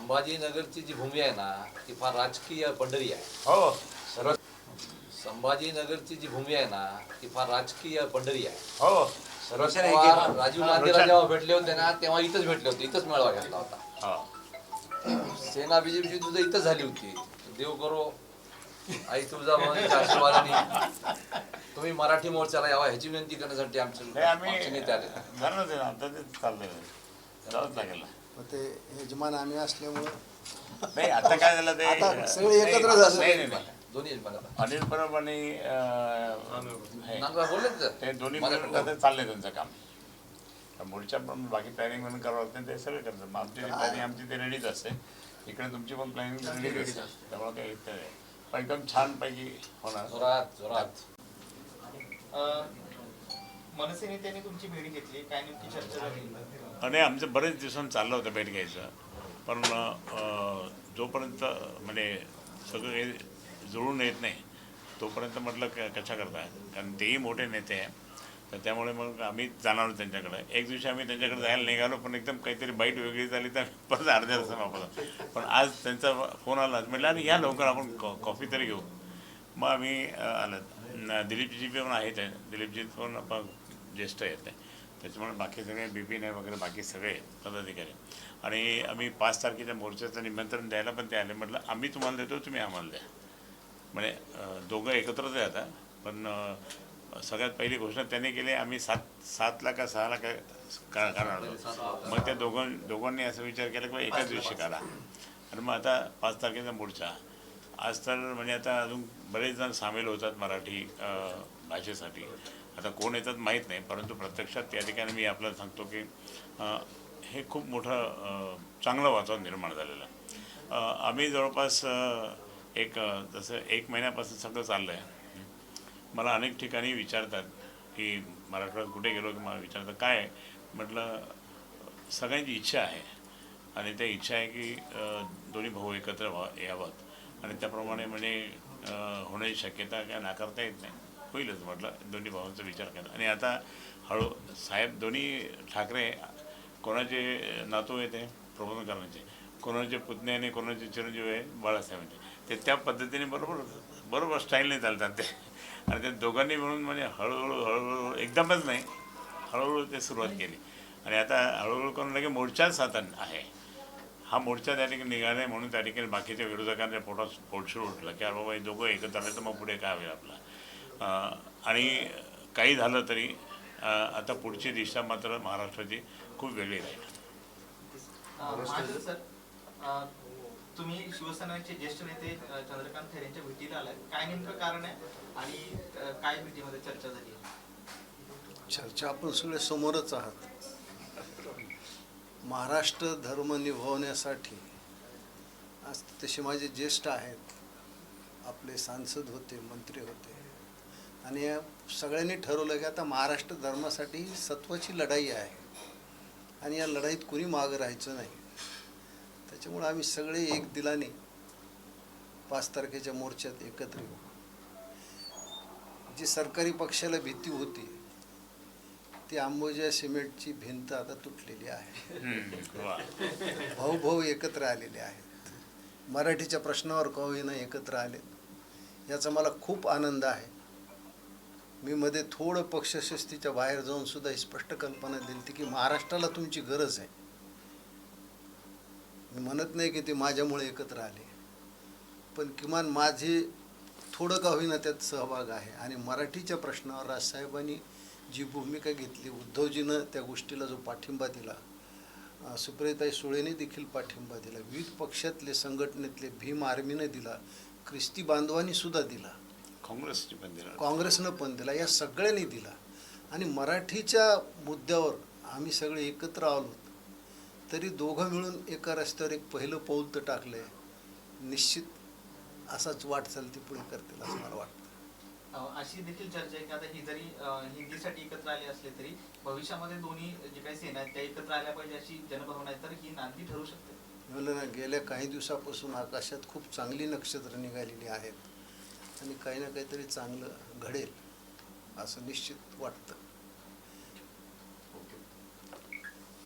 संभाजीनगरची जी भूमी आहे ना ती फार राजकीय पंढरी आहे. हो. सर्व संभाजीनगरची जी भूमी आहे ना ती फार राजकीय पंढरी आहे. हो. रोशन आहे? राजीव हा, गांधीला. जेव्हा भेटले होते ना तेव्हा इथंच भेटले होते इथंच मेळावा घेतला होता. हो. सेना बीजेपीची तुझं इथंच झाली होती. देव करो आई तुळजाभवानीच्या आशीर्वादाने. तुम्ही मराठी मोर्चाला यावा ह्याची विनंती करण्यासाठी आमचे हे आम्ही नेते आले आता ते चाललंय. जावंच लागेल. ना. मग ते यजमान आम्ही असल्यामुळं नाही आता काय झालं ते आता सगळे एकत्र नाही, झाले. नाही, नाही, नाही. दोन्ही यजमान अनिल परब आणि अं, हे, नांदगाव ते ते? दोन्ही माझ्या मिळून आता चाललंय त्यांचं काम. तर पुढच्या पण बाकी प्लॅनिंग म्हणून करावं लागतं ते सगळं करतात. मग आमची प्लॅनिंग आमची ते रेडीच असते. इकडे तुमची पण प्लॅनिंग रेडीच असते. त्यामुळे काही नाही. पण एकदम छान पैकी होणार. जोरात जोरात. अ, तुमची भेट घेतली काय नेमकी चर्चा झाली. आणि आमचं बरेच दिवसांनी चाललं होतं भेट घ्यायचं. पण जोपर्यंत म्हणजे सगळं काही जुळून येत नाही तोपर्यंत म्हटलं क कशा करताय? कारण तेही मोठे नेते आहे तर त्यामुळे मग आम्ही जाणार आहोत त्यांच्याकडे. एक दिवशी आम्ही त्यांच्याकडे जायला निघालो पण एकदम काहीतरी बाईट वेगळी झाली तर परत अर्ध्या तासानं वापरला पण आज त्यांचा फोन आला म्हटलं अरे या लवकर आपण कॉ कॉफी तरी घेऊ. मग आम्ही आलं. दिलीपजी पण आहेत. दिलीपजी पण ज्येष्ठ आहेत. त्याच्यामुळे बाकी सगळे बी पी नाही वगैरे बाकी सगळे पदाधिकारी. आणि आम्ही पाच तारखेच्या मोर्चाचं निमंत्रण द्यायला पण ते आले. म्हटलं आम्ही तुम्हाला देतो तुम्ही आम्हाला द्या. म्हणजे दोघं एकत्रच आहे आता. पण सगळ्यात पहिली घोषणा त्यांनी केली. आम्ही सात सातला का सहाला काय का करणार आहोत. मग त्या दोघां दोघांनी असा विचार केला की एकाच दिवशी करा. आणि मग आता पाच तारखेचा मोर्चा. आज तर म्हणजे आता अजून बरेच जण सामील होतात मराठी भाषेसाठी. आता कोण येतात माहीत नाही परंतु प्रत्यक्षात त्या ठिकाणी मी आपल्याला सांगतो की हे खूप मोठं चांगलं वातावरण निर्माण झालेलं आहे. आम्ही जवळपास एक जसं एक महिन्यापासून सगळं चाललं आहे मला अनेक ठिकाणी विचारतात की मराठवाड्यात कुठे गेलो की मला विचारतात काय म्हटलं सगळ्यांची इच्छा आहे. आणि त्या इच्छा आहे की दोन्ही भाऊ एकत्र व्हा यावं. आणि त्याप्रमाणे म्हणजे होण्याची शक्यता काय नाकारता येत नाही. होईलच म्हटलं दोन्ही भावांचा विचार केला. आणि आता हळू साहेब दोन्ही ठाकरे कोणाचे नातू आहे ते प्रबोधनकरांचे कोणाचे पुतणे आणि कोणाचे चिरंजीव आहे बाळासाहेबांचे ते त्या पद्धतीने बरोबर बरोबर स्टाईलने चालतात ते. आणि त्या दोघांनी मिळून म्हणजे हळूहळू हळूहळू एकदमच नाही हळूहळू ते सुरुवात केली. आणि आता हळूहळू करून लगे मोर्चाच साधन आहे. हा मोर्चा त्या ठिकाणी निघाला म्हणून त्या ठिकाणी बाकीच्या विरोधकांच्या पोटात पोटशूळ उठलं की अरे बाबा हे दोघं एकत्र आले तर मग पुढे काय होईल आपलं? आणि काही झालं तरी आता पुढची दिशा मात्र महाराष्ट्राची खूप वेगळी राहील. तुम्ही शिवसेनेचे ज्येष्ठ नेते चंद्रकांत खैरेंच्या भेटीला आलाय काय नेमकं कारण आहे आणि काय भेटीमध्ये चर्चा झाली? चर्चा आपण सगळे समोरच आहात. महाराष्ट्र धर्म निभावण्यासाठी आज तसे माझे ज्येष्ठ आहेत. आपले सांसद होते मंत्री होते. आणि या सगळ्यांनी ठरवलं की आता महाराष्ट्र धर्मासाठी ही सत्वाची लढाई आहे. आणि या लढाईत कुणी मागं राहायचं नाही. त्याच्यामुळं आम्ही सगळे एक दिलाने पाच तारखेच्या मोर्चात एकत्र येऊ. जी सरकारी पक्षाला भीती होती ती अंबोजा सिमेंटची भिंत आता तुटलेली आहे. भाऊ भाऊ एकत्र आलेले आहेत. मराठीच्या प्रश्नावर का होईना एकत्र आलेत. याचा मला खूप आनंद आहे. मी मध्ये थोडं पक्षशिस्तीच्या बाहेर जाऊन सुद्धा ही स्पष्ट कल्पना दिली होती की महाराष्ट्राला तुमची गरज आहे. मी म्हणत नाही की ते माझ्यामुळे एकत्र आले. पण किमान माझे थोडं का होईना त्यात सहभाग आहे आणि मराठीच्या प्रश्नावर राजसाहेबांनी जी भूमिका घेतली उद्धवजीनं त्या गोष्टीला जो पाठिंबा दिला सुप्रियताई सुळेने देखील पाठिंबा दिला विविध पक्षातले संघटनेतले भीम आर्मीने दिला ख्रिस्ती बांधवांनी सुद्धा दिला. काँग्रेसची पण दिलं. काँग्रेसनं पण दिला या सगळ्यांनी दिला. आणि मराठीच्या मुद्द्यावर आम्ही सगळे एकत्र आलो तरी दोघं मिळून एका रस्त्यावर एक पहिलं पाऊल तर टाकलंय. निश्चित असाच वाटचाल ती पुढे करतील असं मला वाटतं. अशी देखील चर्चा आहे की आता ही जरी हिंदीसाठी एकत्र आले असले तरी भविष्यामध्ये दोन्ही जे काही सेना आहेत त्या एकत्र आल्या पाहिजे अशी जनभावना आहे तर ही नांदी ठरू शकते. म्हणलं ना गेल्या काही दिवसापासून आकाशात खूप चांगली नक्षत्र निघालेली आहेत आणि काही ना काहीतरी चांगलं घडेल असं निश्चित वाटतं.